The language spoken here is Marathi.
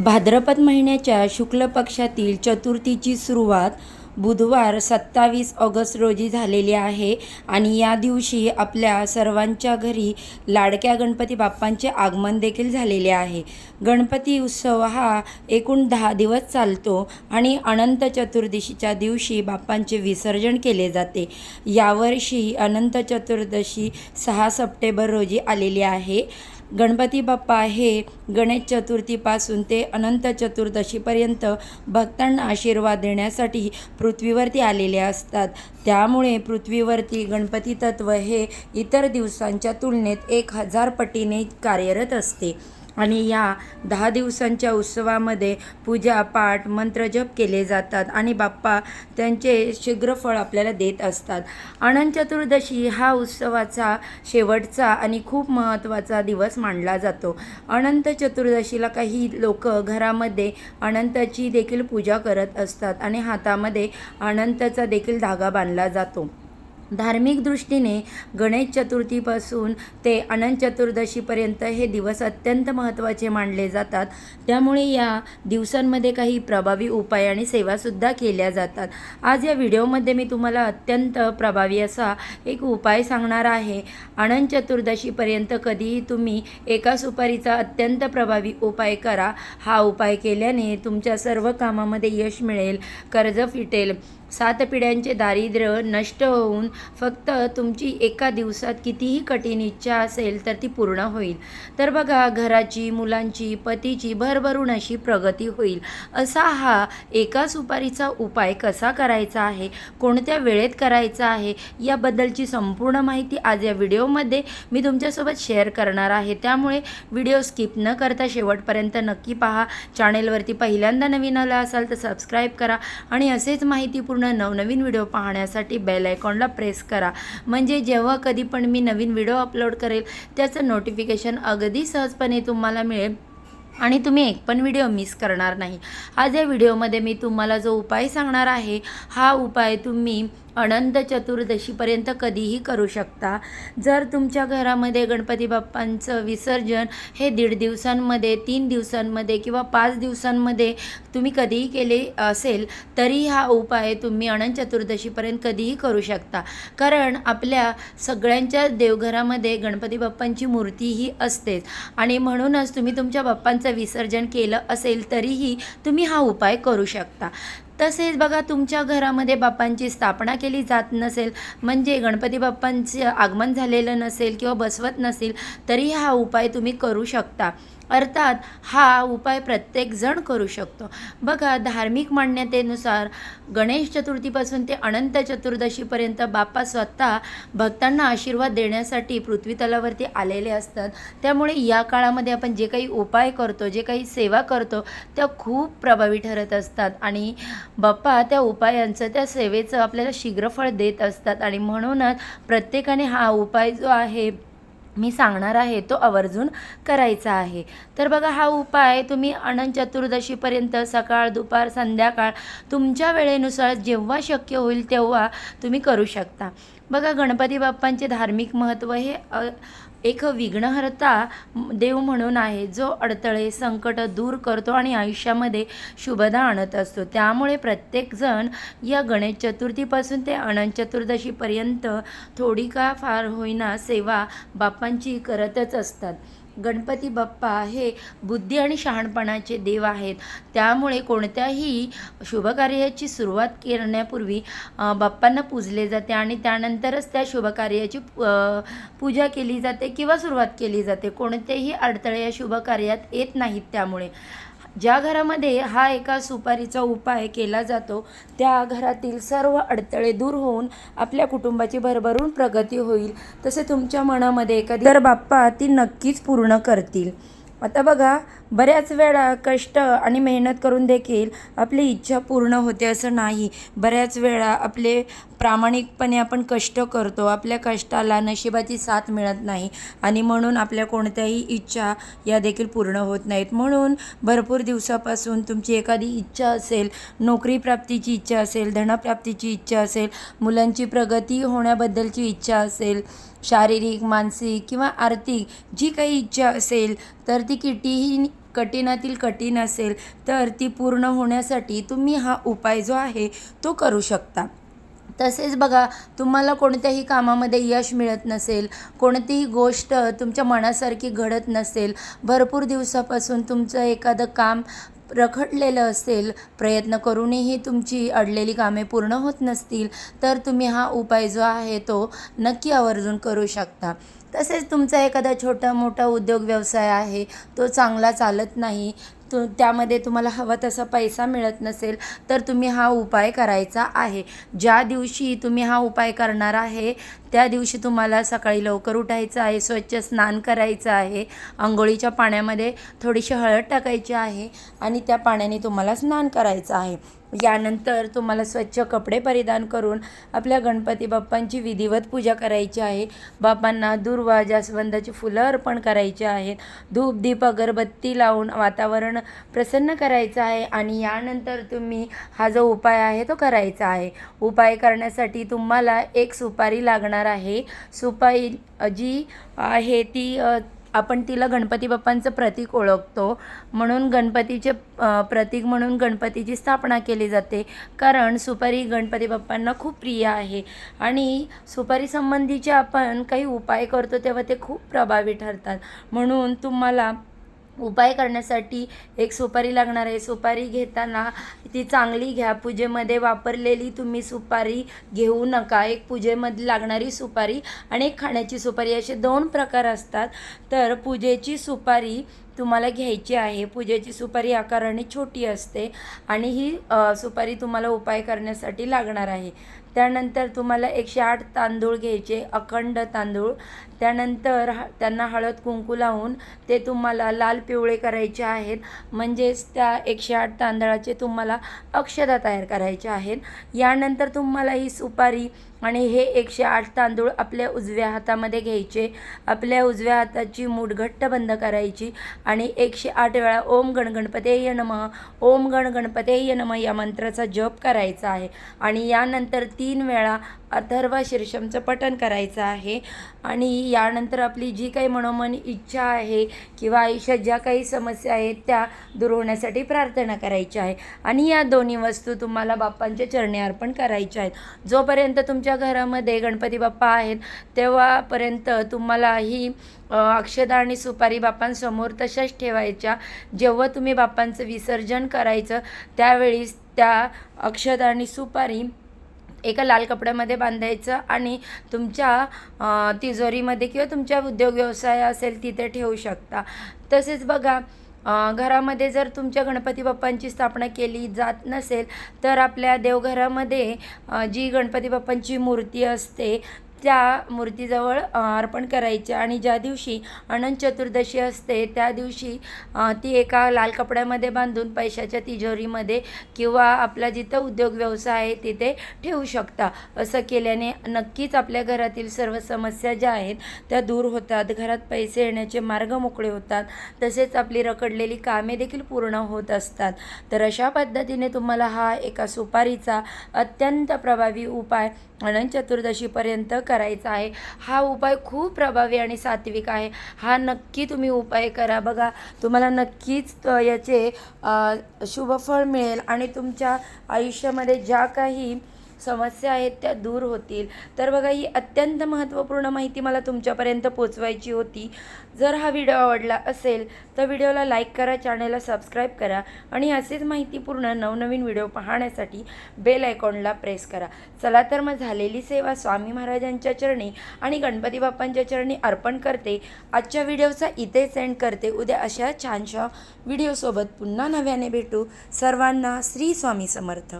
भाद्रपद महिन्याच्या शुक्ल पक्षातील चतुर्थीची सुरुवात बुधवार सत्तावीस ऑगस्ट रोजी झालेली आहे आणि या दिवशी आपल्या सर्वांच्या घरी लाडक्या गणपती बाप्पांचे आगमन देखील झालेले आहे. गणपती उत्सव हा एकूण दहा दिवस चालतो आणि अनंत चतुर्दशीच्या दिवशी बाप्पांचे विसर्जन केले जाते. यावर्षी अनंत चतुर्दशी सहा सप्टेंबर रोजी आलेली आहे. गणपती बाप्पा हे गणेश चतुर्थीपासून ते अनंत चतुर्दशीपर्यंत भक्तांना आशीर्वाद देण्यासाठी पृथ्वीवरती आलेले असतात. त्यामुळे पृथ्वीवरती गणपती तत्व हे इतर दिवसांच्या तुलनेत एक हजार पटीने कार्यरत असते. आणि या दहा दिवसांच्या उत्सवामध्ये पूजा पाठ मंत्रजप केले जातात आणि बाप्पा त्यांचे शीघ्रफळ आपल्याला देत असतात. अनंत चतुर्दशी हा उत्सवाचा शेवटचा आणि खूप महत्त्वाचा दिवस मानला जातो. अनंत चतुर्दशीला काही लोक घरामध्ये अनंताची देखील पूजा करत असतात आणि हातामध्ये अनंताचा देखील धागा बांधला जातो. धार्मिक दृष्टीने गणेश चतुर्थीपासून ते अनंत चतुर्दशीपर्यंत हे दिवस अत्यंत महत्त्वाचे मानले जातात. त्यामुळे या दिवसांमध्ये काही प्रभावी उपाय आणि सेवासुद्धा केल्या जातात. आज या व्हिडिओमध्ये मी तुम्हाला अत्यंत प्रभावी असा एक उपाय सांगणार आहे. अनंत चतुर्दशीपर्यंत कधीही तुम्ही एका सुपारीचा अत्यंत प्रभावी उपाय करा. हा उपाय केल्याने तुमच्या सर्व कामामध्ये यश मिळेल कर्ज फिटेल. सात पिढ्यांचे दारिद्र्य नष्ट होऊन फक्त तुमची एका दिवसात कितीही कठीण इच्छा असेल तर ती पूर्ण होईल. तर बघा घराची मुलांची पतीची भरभरून अशी प्रगती होईल. असा हा एका सुपारीचा उपाय कसा करायचा आहे? कोणत्या वेळेत करायचा आहे? याबद्दलची संपूर्ण माहिती आज या व्हिडिओमध्ये मी तुमच्यासोबत शेअर करणार आहे. त्यामुळे व्हिडिओ स्किप न करता शेवटपर्यंत नक्की पहा. चॅनेलवरती पहिल्यांदा नवीन आला असाल तर सबस्क्राईब करा आणि असेच माहितीपूर्ण नवनवीन व्हिडिओ पाहण्यासाठी बेल आयकॉनला प्रेस करा. म्हणजे जेव्हा कधी पण मी नवीन व्हिडिओ अपलोड करेल त्याचं नोटिफिकेशन अगदी सहजपणे तुम्हाला मिळेल आणि तुम्ही एक पण व्हिडिओ मिस करणार नाही. आज या व्हिडिओमध्ये मी तुम्हाला जो उपाय सांगणार आहे हा उपाय तुम्ही अनंत चतुर्दशीपर्यंत कधीही करू शकता. जर तुमच्या घरामध्ये गणपती बाप्पांचं विसर्जन हे दीड दिवसांमध्ये तीन दिवसांमध्ये किंवा पाच दिवसांमध्ये तुम्ही कधीही केले असेल तरी हा उपाय तुम्ही अनंत चतुर्दशीपर्यंत कधीही करू शकता. कारण आपल्या सगळ्यांच्या देवघरामध्ये गणपती बाप्पांची मूर्ती ही असतेच. आणि म्हणूनच तुम्ही तुमच्या बाप्पांचं विसर्जन केलं असेल तरीही तुम्ही हा उपाय करू शकता. तसेच बघा तुमच्या घरामध्ये बाप्पांची स्थापना केली जात नसेल म्हणजे गणपती बाप्पांचे आगमन झालेलं नसेल किंवा बसवत नसेल तरी हा उपाय तुम्ही करू शकता. अर्थात हा उपाय प्रत्येकजण करू शकतो. बघा धार्मिक मान्यतेनुसार गणेश चतुर्थीपासून ते अनंत चतुर्दशीपर्यंत बाप्पा स्वतः भक्तांना आशीर्वाद देण्यासाठी पृथ्वी तलावरती आलेले असतात. त्यामुळे या काळामध्ये आपण जे काही उपाय करतो जे काही सेवा करतो त्या खूप प्रभावी ठरत असतात. आणि बाप्पा त्या उपायांचं त्या सेवेचं आपल्याला शीघ्रफळ देत असतात. आणि म्हणूनच प्रत्येकाने हा उपाय जो आहे मी सांगणार आहे तो आवर्जून करायचा आहे. तर बघा हा उपाय तुम्ही अनंत चतुर्दशीपर्यंत सकाळ दुपार संध्याकाळ तुमच्या वेळेनुसार जेव्हा शक्य होईल तेव्हा तुम्ही करू शकता. बघा गणपती बाप्पांचे धार्मिक महत्त्व हे एक विघ्नहर्ता देव म्हणून आहे जो अडथळे संकट दूर करतो आणि आयुष्यामध्ये शुभदा आणत असतो. त्यामुळे प्रत्येकजण या गणेश चतुर्थीपासून ते अनंत चतुर्दशीपर्यंत थोडी का फार होईना सेवा बापांची करतच असतात. गणपती बाप्पा हे बुद्धी आणि शहाणपणाचे देव आहेत. त्यामुळे कोणत्याही शुभकार्याची सुरुवात करण्यापूर्वी बाप्पांना पूजले जाते आणि त्यानंतरच त्या शुभकार्याची पूजा केली जाते किंवा सुरुवात केली जाते. कोणतेही अडथळे या शुभकार्यात येत नाहीत त्यामुळे. ज्या घरामध्ये हा एका सुपारीचा उपाय केला जातो त्या घरातील सर्व अडथळे दूर होऊन आपल्या कुटुंबाची भरभरून प्रगती होईल. तसे तुमच्या मनामध्ये एखादी तर बाप्पा ती नक्कीच पूर्ण करतील. आता बघा बऱ्याच वेळा कष्ट आणि मेहनत करून देखील आपली इच्छा पूर्ण होते असं नाही. बऱ्याच वेळा आपले प्रामाणिकपणे आपण कष्ट करतो. आपल्या कष्टाला नशिबाची साथ मिळत नाही आणि म्हणून आपल्या कोणत्याही इच्छा या देखील पूर्ण होत नाहीत. म्हणून भरपूर दिवसापासून तुमची एखादी इच्छा असेल नोकरी प्राप्तीची इच्छा असेल धनप्राप्तीची इच्छा असेल मुलांची प्रगती होण्याबद्दलची इच्छा असेल शारीरिक मानसिक किंवा आर्थिक जी काही इच्छा असेल तर ती कितीही कठीणातील कठीण असेल तर ती पूर्ण होण्यासाठी तुम्ही हा उपाय जो आहे तो करू शकता. तसेच बघा तुम्हाला कोणत्याही कामामध्ये यश मिळत नसेल कोणतीही गोष्ट तुमच्या मनासारखी घडत नसेल भरपूर दिवसापासून तुमचं एखादं काम रखडलेलं असेल प्रयत्न करूनही तुमची अडलेली कामे पूर्ण होत नसतील तर तुम्ही हा उपाय जो आहे तो नक्की आवर्जून करू शकता. तसेच तुमचा एखादा छोटा मोठा उद्योग व्यवसाय आहे तो चांगला चालत नाही तु त्यामध्ये तुम्हाला हवा तसा पैसा मिळत नसेल तर तुम्ही हा उपाय करायचा आहे. ज्या दिवशी तुम्ही हा उपाय करणार आहे त्या दिवशी तुम्हाला सकाळी लवकर उठायचं आहे स्वच्छ स्नान करायचं आहे आंघोळीच्या पाण्यामध्ये थोडीशी हळद टाकायची आहे आणि त्या पाण्याने तुम्हाला स्नान करायचं आहे. यानंतर तुम्हाला स्वच्छ कपडे परिधान करून आपल्या गणपती बाप्पांची विधिवत पूजा करायची आहे. बाप्पांना दुर्वा जास्वंदाची फुलं अर्पण करायची आहेत. धूप दीप अगरबत्ती लावून वातावरण प्रसन्न करायचं आहे आणि यानंतर तुम्ही हा जो उपाय आहे तो करायचा आहे. उपाय करण्यासाठी तुम्हाला एक सुपारी लागणार आहे. सुपारी जी आहे ती आपण तिला गणपती बाप्पांचं प्रतीक ओळखतो. म्हणून गणपतीचे प्रतीक म्हणून गणपतीची स्थापना केली जाते. कारण सुपारी गणपती बाप्पांना खूप प्रिय आहे. आणि सुपारी संबंधीचे आपण काही उपाय करतो तेव्हा ते खूप प्रभावी ठरतात. म्हणून तुम्हाला उपाय करण्यासाठी एक सुपारी लागणार आहे. सुपारी घेताना ती चांगली घ्या. पूजेमध्ये वापरलेली तुम्ही सुपारी घेऊ नका. एक पूजेमध्ये लागणारी सुपारी आणि एक खाण्याची सुपारी असे दोन प्रकार असतात. तर पूजेची सुपारी तुम्हाला घ्यायची आहे. पूजेची सुपारी आकाराने छोटी असते आणि ही सुपारी तुम्हाला उपाय करण्यासाठी लागणार आहे. त्यानंतर तुम्हाला एकशे आठ तांदूळ घ्यायचे अखंड तांदूळ. त्यानंतर ह त्यांना हळद कुंकू लावून ते तुम्हाला लाल पिवळे करायचे आहेत. म्हणजेच त्या एकशे आठ तांदळाचे तुम्हाला अक्षता तयार करायचे आहेत. यानंतर तुम्हाला ही सुपारी आणि हे एकशे आठ तांदूळ आपल्या उजव्या हातामध्ये घ्यायचे. आपल्या उजव्या हाताची मूठ घट्ट बंद करायची आणि एकशे आठ वेळा ओम गणगणपतेय नमः. ओम गण गणपतेय नमः या मंत्राचा जप करायचा आहे. आणि यानंतर तीन वेळा अथर्व शीर्षमचं पठण करायचं आहे. आणि यानंतर आपली जी काही मनोमन इच्छा आहे किंवा आयुष्यात ज्या काही समस्या आहेत त्या दूर होण्यासाठी प्रार्थना करायची आहे. आणि या दोन्ही वस्तू तुम्हाला बाप्पांच्या चरणी अर्पण करायच्या आहेत. जोपर्यंत तुमच्या घरामध्ये गणपती बाप्पा आहेत तेव्हापर्यंत तुम्हाला ही अक्षदा आणि सुपारी बाप्पांसमोर तशाच ठेवायच्या. जेव्हा तुम्ही बाप्पांचं विसर्जन करायचं त्यावेळीस त्या अक्षदा आणि सुपारी एका लाल कपड्यामध्ये बांधायचं आणि तुमच्या तिजोरीमध्ये किंवा तुमच्या उद्योग व्यवसाय असेल तिथे ठेवू शकता. तसेच बघा घरामध्ये जर तुमच्या गणपती बाप्पांची स्थापना केली जात नसेल तर आपल्या देवघरामध्ये जी गणपती बाप्पांची मूर्ती असते त्या मूर्तीजवळ अर्पण करायचे. आणि ज्या दिवशी अनंत चतुर्दशी असते त्या दिवशी ती एका लाल कपड्यामध्ये बांधून पैशाच्या तिजोरीमध्ये किंवा आपला जिथं उद्योग व्यवसाय आहे तिथे ठेवू शकता. असं केल्याने नक्कीच आपल्या घरातील सर्व समस्या ज्या आहेत त्या दूर होतात. घरात पैसे येण्याचे मार्ग मोकळे होतात. तसेच आपली रखडलेली कामे देखील पूर्ण होत असतात. तर अशा पद्धतीने तुम्हाला हा एका सुपारीचा अत्यंत प्रभावी उपाय अनंत चतुर्दशीपर्यंत करायचा आहे. हा उपाय खूप प्रभावी आणि सात्विक आहे. हा नक्की तुम्ही उपाय करा. बघा तुम्हाला नक्कीच याचे शुभफळ मिळेल आणि तुमच्या आयुष्यामध्ये ज्या काही समस्या आहेत त्या दूर होतील. तर बघा ही अत्यंत महत्त्वपूर्ण माहिती मला तुमच्यापर्यंत पोचवायची होती. जर हा व्हिडिओ आवडला असेल तर व्हिडिओला लाईक करा चॅनलला सबस्क्राईब करा आणि असेच माहितीपूर्ण नवनवीन व्हिडिओ पाहण्यासाठी बेल आयकॉनला प्रेस करा. चला तर मग झालेली सेवा स्वामी महाराजांच्या चरणी आणि गणपती बाप्पांच्या चरणी अर्पण करते. आजच्या व्हिडिओचा इथे सेंड करते. उद्या अशा छानशा व्हिडिओसोबत पुन्हा नव्याने भेटू. सर्वांना श्री स्वामी समर्थ.